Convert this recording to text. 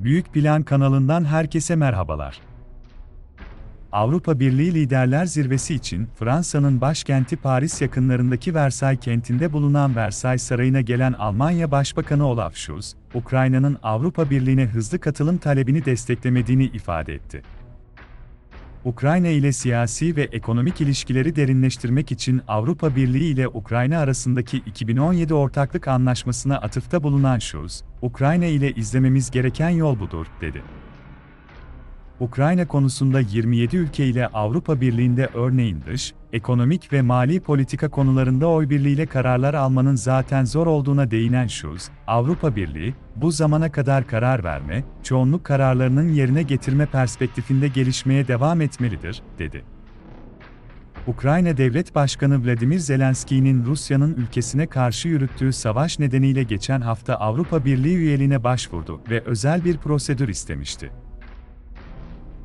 Büyük Plan kanalından herkese merhabalar. Avrupa Birliği Liderler Zirvesi için Fransa'nın başkenti Paris yakınlarındaki Versailles kentinde bulunan Versailles Sarayı'na gelen Almanya Başbakanı Olaf Scholz, Ukrayna'nın Avrupa Birliği'ne hızlı katılım talebini desteklemediğini ifade etti. Ukrayna ile siyasi ve ekonomik ilişkileri derinleştirmek için Avrupa Birliği ile Ukrayna arasındaki 2017 ortaklık anlaşmasına atıfta bulunan Scholz, Ukrayna ile izlememiz gereken yol budur, dedi. Ukrayna konusunda 27 ülke ile Avrupa Birliği'nde örneğin dış, ekonomik ve mali politika konularında oy birliğiyle kararlar almanın zaten zor olduğuna değinen Scholz, Avrupa Birliği, bu zamana kadar karar verme, çoğunluk kararlarının yerine getirme perspektifinde gelişmeye devam etmelidir, dedi. Ukrayna Devlet Başkanı Vladimir Zelenski'nin Rusya'nın ülkesine karşı yürüttüğü savaş nedeniyle geçen hafta Avrupa Birliği üyeliğine başvurdu ve özel bir prosedür istemişti.